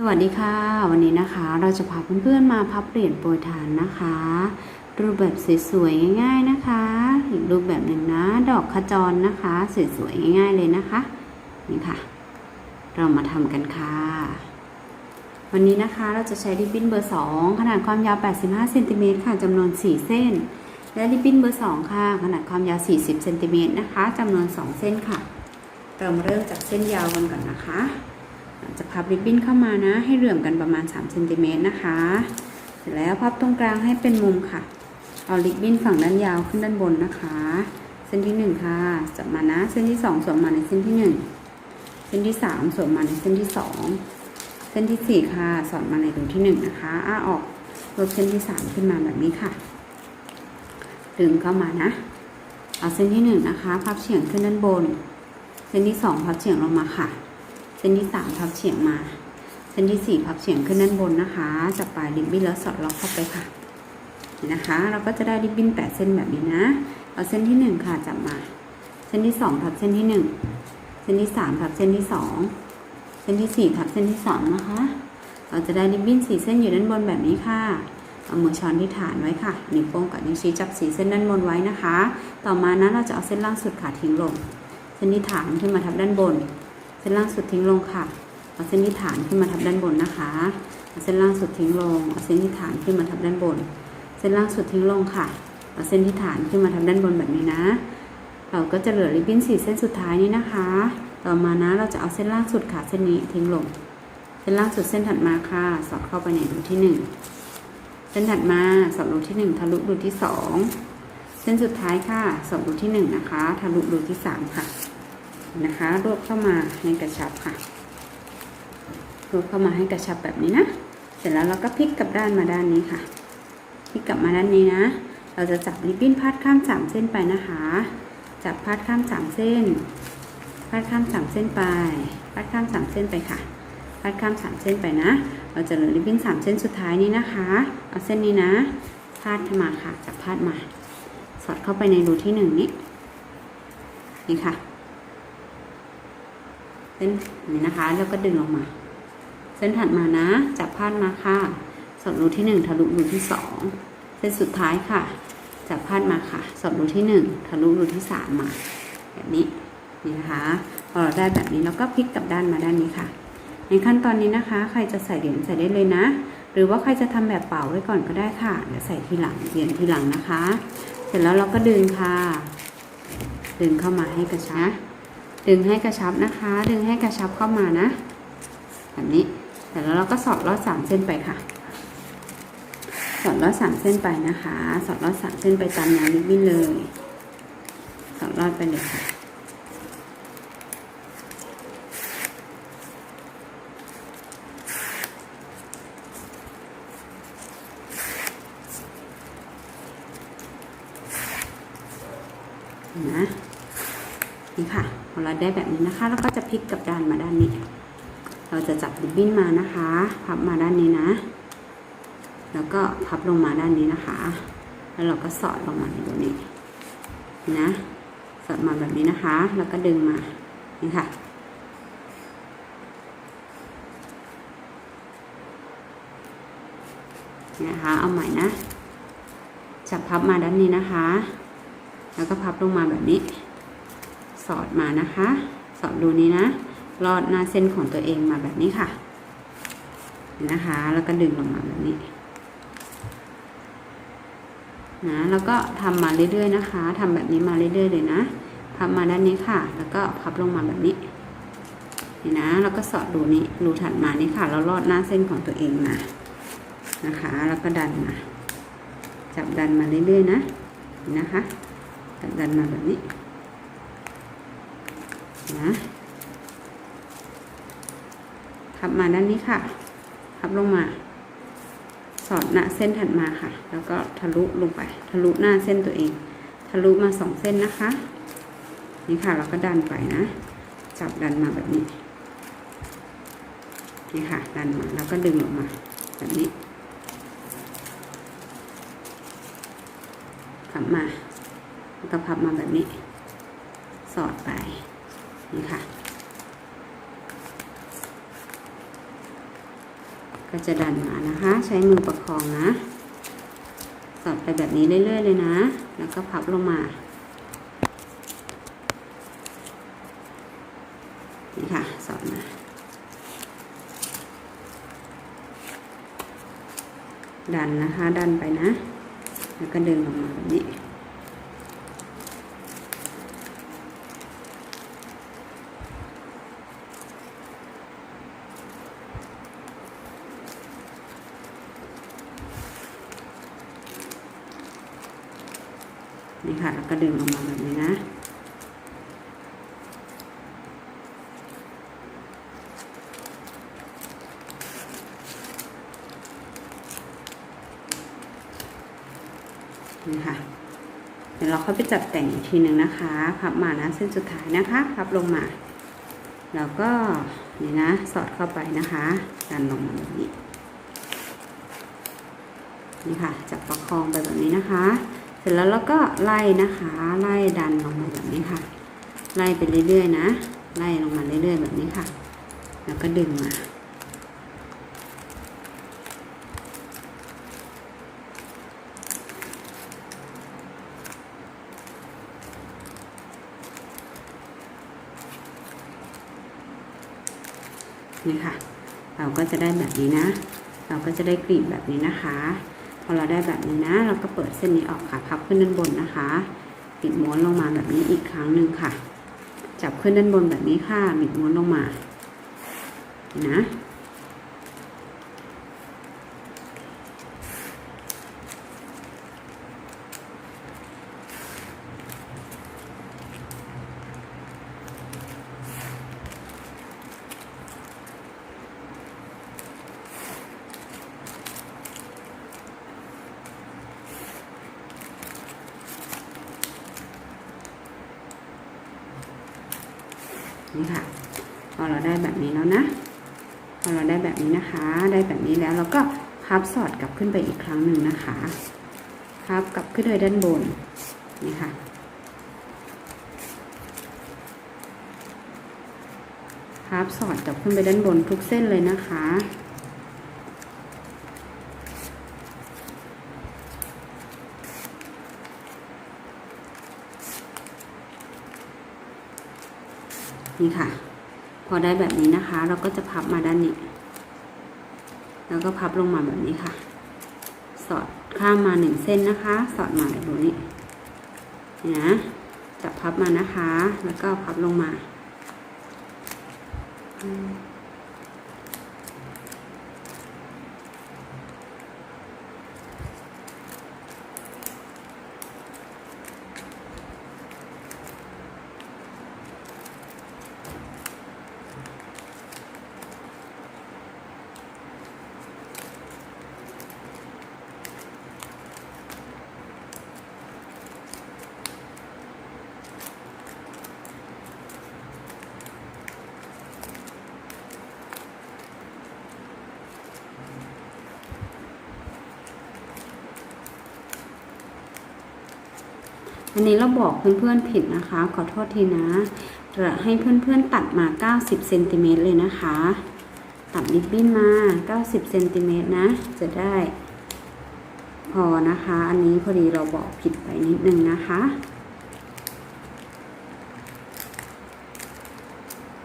สวัสดีค่ะ วันนี้นะคะเราจะพาเพื่อนๆมาพับเหรียญโปรยทานนะคะ รูปแบบสวยๆง่าย ๆนะคะ อีกรูปแบบหนึ่งนะ ดอกขจรนะคะสวยๆง่าย ๆเลยนะคะนี่ค่ะ เรามาทำกันค่ะ วันนี้นะคะเราจะใช้ริบบิ้นเบอร์2ขนาดความยาว 85เซนติเมตรค่ะจำนวน 4 เส้น และริบบิ้นเบอร์2ค่ะ ขนาดความยาว 40เซนติเมตรนะคะจำนวน 2 เส้นค่ะเรามเริ่มจากเส้นยาวกันก่อนนะคะ จะพับริบบิ้นเข้ามานะ ให้เหลื่อมกันประมาณ3เซนติเมตรนะคะ เสร็จแล้วพับตรงกลางให้เป็นมุมค่ะ เอาริบบิ้นฝั่งด้านยาวขึ้นด้านบนนะคะ เส้นที่ 1 ค่ะจับมานะ เส้นที่ 2สวมมาในเส้นที่ 1 เส้นที่ 3สวมมาในเส้นที่ 2 เส้นที่ 4 ค่ะสอดมาในรูที่ 1 นะคะอ้าออกลดเส้นที่ 3 ขึ้นมาแบบนี้ค่ะ ดึงเข้ามานะเอาเส้นที่ 1 นะคะ พับเฉียงขึ้นด้านบน เส้นที่ 2 พับเฉียงลงมาค่ะ เส้นที่3พับเฉียงมา เส้นที่4พับเฉียงขึ้นด้านบนนะคะ จับปลายริบบิ้นแล้วสอดล็อกเข้าไปค่ะนะคะ เราก็จะได้ริบบิ้น8เส้นแบบนี้นะเอาเส้นที่1ค่ะจับมา เส้นที่2พับเส้นที่1เส้นที่3พับเส้นที่2เส้นที่4พับเส้นที่2นะคะ เราจะได้ริบบิ้น4เส้นอยู่ด้านบนแบบนี้ค่ะเอามือช้อนที่ฐานไว้ค่ะนิ้วโป้งกับนิ้วชี้จับสีเส้นด้านบนไว้นะคะ ต่อมานะเราจะเอาเส้นล่างสุดขาทิ้งลง เส้นที่ฐานขึ้นมาทับด้านบน ส้นล่างสุดทิ้งลงค่ะ เอาเส้นที่ฐานขึ้นมาทับด้านบนนะคะเอาเส้นล่างสุดทิ้งลง เอาเส้นที่ฐานขึ้นมาทับด้านบน เส้นล่างสุดทิ้งลงค่ะ เอาเส้นที่ฐานขึ้นมาทับด้านบนแบบนี้นะ เราก็จะเหลือริบบิ้นสี่เส้นสุดท้ายนี้นะคะ ต่อมานะเราจะเอาเส้นล่างสุดค่ะเส้นนี้ทิ้งลง เส้นล่างสุดเส้นถัดมาค่ะ สอดเข้าไปในรูที่หนึ่งเส้นถัดมาสอดรูที่หนึ่งทะลุรูที่สองเส้นสุดท้ายค่ะสอดรูที่หนึ่งนะคะ ทะลุรูที่สามค่ะ นะคะ รวบเข้ามาให้กระชับค่ะ รวบเข้ามาให้กระชับแบบนี้นะ เสร็จแล้วเราก็พลิกกลับด้านมาด้านนี้ค่ะ พลิกกลับมาด้านนี้นะ เราจะจับริบบิ้นพาดข้ามสามเส้นไปนะคะ จับพาดข้ามสามเส้น พาดข้ามสามเส้นไป พาดข้ามสามเส้นไปค่ะพาดข้ามสามเส้นไปนะ เราจะเหลือริบบิ้นสามเส้นสุดท้ายนี้นะคะ เอาเส้นนี้นะ พาดมาค่ะ จับพาดมา สอดเข้าไปในรูที่หนึ่งนี้ นี่ค่ะ เส้นนี้นะคะ แล้วก็ดึงลงมา เส้นถัดมานะ จับพาดมาค่ะ สอดรูที่หนึ่งทะลุรูที่สองเส้นสุดท้ายค่ะ จับพาดมาค่ะ สอดรูที่หนึ่งทะลุรูที่สามมา แบบนี้นี่นะคะพอเราได้แบบนี้เราก็พลิกกลับด้านมาด้านนี้ค่ะ ในขั้นตอนนี้นะคะ ใครจะใส่เหรียญใส่ได้เลยนะ หรือว่าใครจะทำแบบเป่าไว้ก่อนก็ได้ค่ะเดี๋ยวใส่ทีหลังเหรียญทีหลังนะคะ เสร็จแล้วเราก็ดึงค่ะ ดึงเข้ามาให้กระชับ ดึงให้กระชับนะคะ ดึงให้กระชับเข้ามานะ แบบนี้เสร็จแล้วเราก็สอดลอดสามเส้นไปค่ะ สอดลอดสามเส้นไปนะคะ สอดลอดสามเส้นไปตามแนวริบบิ้นเลย สอดลอดไปเลยค่ะนะนี่ค่ะ พอเราได้แบบนี้นะคะ แล้วก็จะพลิกกลับด้านมาด้านนี้ เราจะจับริบบิ้นมานะคะ พับมาด้านนี้นะ แล้วก็พับลงมาด้านนี้นะคะ แล้วเราก็สอดลงมาในตัวนี้นะ สอดมาแบบนี้นะคะ แล้วก็ดึงมา นี่ค่ะนี่นะคะ เอาใหม่นะ จับพับมาด้านนี้นะคะ แล้วก็พับลงมาแบบนี้ สอดมานะคะ สอดรูนี้นะ ลอดหน้าเส้นของตัวเองมาแบบนี้ค่ะนะคะ แล้วก็ดึงลงมาแบบนี้นะแล้วก็ทำมาเรื่อยๆนะคะทำแบบนี้มาเรื่อยๆเลยนะพับมาด้านนี้ค่ะ แล้วก็พับลงมาแบบนี้นี่นะแล้วก็สอดรูนี้รูถัดมานี่ค่ะแล้วลอดหน้าเส้นของตัวเองมานะคะ แล้วก็ดันมาจับดันมาเรื่อยๆนะนะคะดันมาแบบนี้ นะพับมาด้านนี้ค่ะ พับลงมา สอดหน้าเส้นถัดมาค่ะ แล้วก็ทะลุลงไป ทะลุหน้าเส้นตัวเอง ทะลุมาสองเส้นนะคะ นี่ค่ะเราก็ดันไปนะ จับดันมาแบบนี้ นี่ค่ะ ดันมาแล้วก็ดึงออกมา แบบนี้ขับมาแล้วก็พับมาแบบนี้ สอดไป นี่ค่ะ ก็จะดันมานะคะ ใช้มือประคองนะ สอดไปแบบนี้เรื่อยๆเลยนะ แล้วก็พับลงมานี่ค่ะสอดมาดันนะคะ ดันไปนะ แล้วก็ดึงออกมาแบบนี้ นี่ค่ะ แล้ว ก็ดึงออกมาแบบนี้นะ นี่ค่ะ เดี๋ยวเราเข้าไปจัดแต่งอีกทีหนึ่งนะคะ พับมานะเส้นสุดท้ายนะคะ พับลงมา แล้วก็นี่นะ สอดเข้าไปนะคะดันลงมาแบบนี้ นี่ค่ะ จับประคองไปแบบนี้นะคะ ร็จแล้วเราก็ไล่นะคะไล่ดันลงมาแบบนี้ค่ะ ไล่ไปเรื่อยๆนะ ไล่ลงมาเรื่อยๆแบบนี้ค่ะ แล้วก็ดึงมานี่ค่ะ เราก็จะได้แบบนี้นะ เราก็จะได้กลีบแบบนี้นะคะ อเราได้แบบนี้นะ เราก็เปิดเส้นนี้ออกค่ะพับขึ้นด้านบนนะคะ บิดม้วนลงมาแบบนี้อีกครั้งหนึ่งค่ะ จับขึ้นด้านบนแบบนี้ค่ะ บิดม้วนลงมา นะ นี่ค่ะพอเราได้แบบนี้แล้วนะพอเราได้แบบนี้นะคะ ได้แบบนี้แล้วเราก็พับสอดกลับขึ้นไปอีกครั้งหนึ่งนะคะพับกลับขึ้นโดยด้านบนนี่ค่ะพับสอดกลับขึ้นไปด้านบนทุกเส้นเลยนะคะ นี่ค่ะ พอได้แบบนี้นะคะ เราก็จะพับมาด้านนี้ แล้วก็พับลงมาแบบนี้ค่ะ สอดข้ามมาหนึ่งเส้นนะคะ สอดมาแบบนี้นี่นะจับพับมานะคะ แล้วก็พับลงมา อันนี้เราบอกเพื่อนๆผิดนะคะ ขอโทษทีนะจะให้เพื่อนๆตัดมา 90เซนติเมตรเลยนะคะ ตัดริบบิ้นมา 90เซนติเมตรนะ จะได้พอนะคะ อันนี้พอดีเราบอกผิดไปนิดนึงนะคะ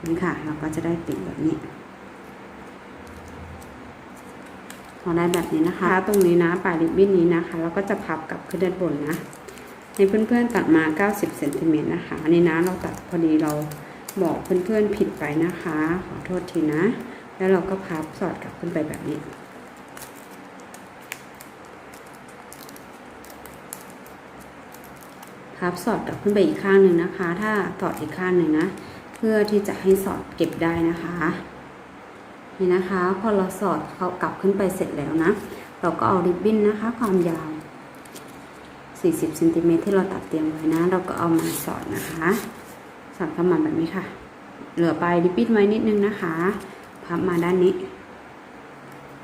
นี่ค่ะ เราก็จะได้ปิดแบบนี้พอได้แบบนี้นะคะ ตรงนี้นะปลายริบบิ้นนี้นะคะเราก็จะพับกลับขึ้นด้านบนนะ ให้เพื่อนๆตัดมา 90เซนติเมตรนะคะอันนี้นะเราตัดพอดีเราบอกเพื่อนๆผิดไปนะคะ ขอโทษทีนะ แล้วเราก็พับสอดกลับขึ้นไปแบบนี้ พับสอดกลับขึ้นไปอีกข้างหนึ่งนะคะ ถ้าสอดอีกข้างหนึ่งนะ เพื่อที่จะให้สอดเก็บได้นะคะ นี่นะคะ พอเราสอดเขากลับขึ้นไปเสร็จแล้วนะ เราก็เอาริบบิ้นนะคะ ความยาว 40เซนติเมตรที่เราตัดเตรียมไว้นะ เราก็เอามาสอดนะคะ สอดเข้ามาแบบนี้ค่ะ เหลือปลายริบบิ้นไว้นิดนึงนะคะ พับมาด้านนี้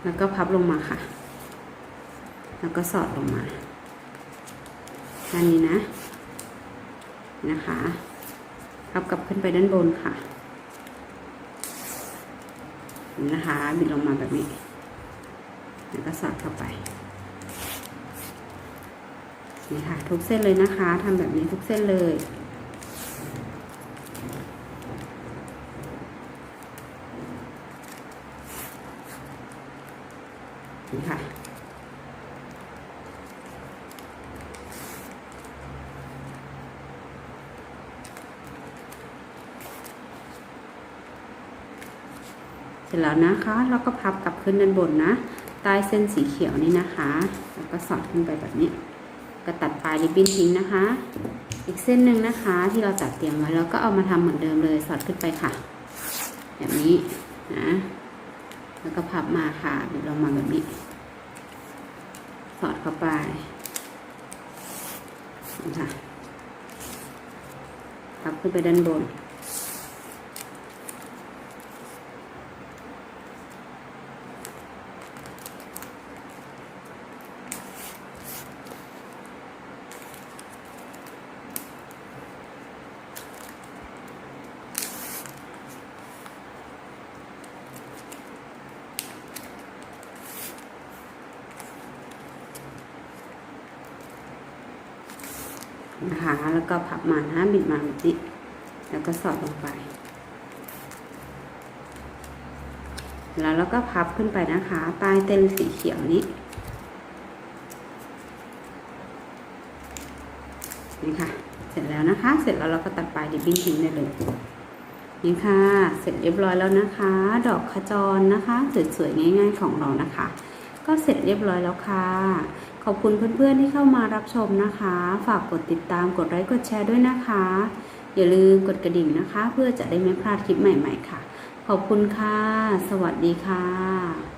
แล้วก็พับลงมาค่ะ แล้วก็สอดลงมาด้านนี้นะ นะคะ พับกลับขึ้นไปด้านบนค่ะ นะคะ บิดลงมาแบบนี้ แล้วก็สอดเข้าไป นี่ค่ะทุกเส้นเลยนะคะทำแบบนี้ทุกเส้นเลย นี่ค่ะเสร็จแล้วนะคะแล้วก็พับกลับขึ้นด้านบนนะ ใต้เส้นสีเขียวนี่นะคะ แล้วก็สอดขึ้นไปแบบนี้ ก็ตัดปลายริบบิ้นทิ้งนะคะ อีกเส้นหนึ่งนะคะที่เราตัดเตรียมไว้แล้วก็เอามาทำเหมือนเดิมเลยสอดขึ้นไปค่ะ แบบนี้นะแล้วก็พับมาค่ะเดี๋ยวเรามาแบบนี้ สอดเข้าไปนะคะพับขึ้นไปด้านบน นะคะ แล้วก็พับมานะบิดมาแบบนี้ แล้วก็สอดลงไป แล้วเราก็พับขึ้นไปนะคะ ใต้เต้นสีเขียวนี้นี่ค่ะ เสร็จแล้วนะคะ เสร็จแล้วเราก็ตัดปลายดิบบิ้นทิ้งได้เลยนี่ค่ะ เสร็จเรียบร้อยแล้วนะคะ ดอกขจรนะคะ สวยๆง่าย ๆ ของเรานะคะ ก็เสร็จเรียบร้อยแล้วค่ะ ขอบคุณเพื่อนๆที่เข้ามารับชมนะคะ ฝากกดติดตามกดไลค์กดแชร์ด้วยนะคะ อย่าลืมกดกระดิ่งนะคะ เพื่อจะได้ไม่พลาดคลิปใหม่ ๆ ค่ะ ขอบคุณค่ะ สวัสดีค่ะ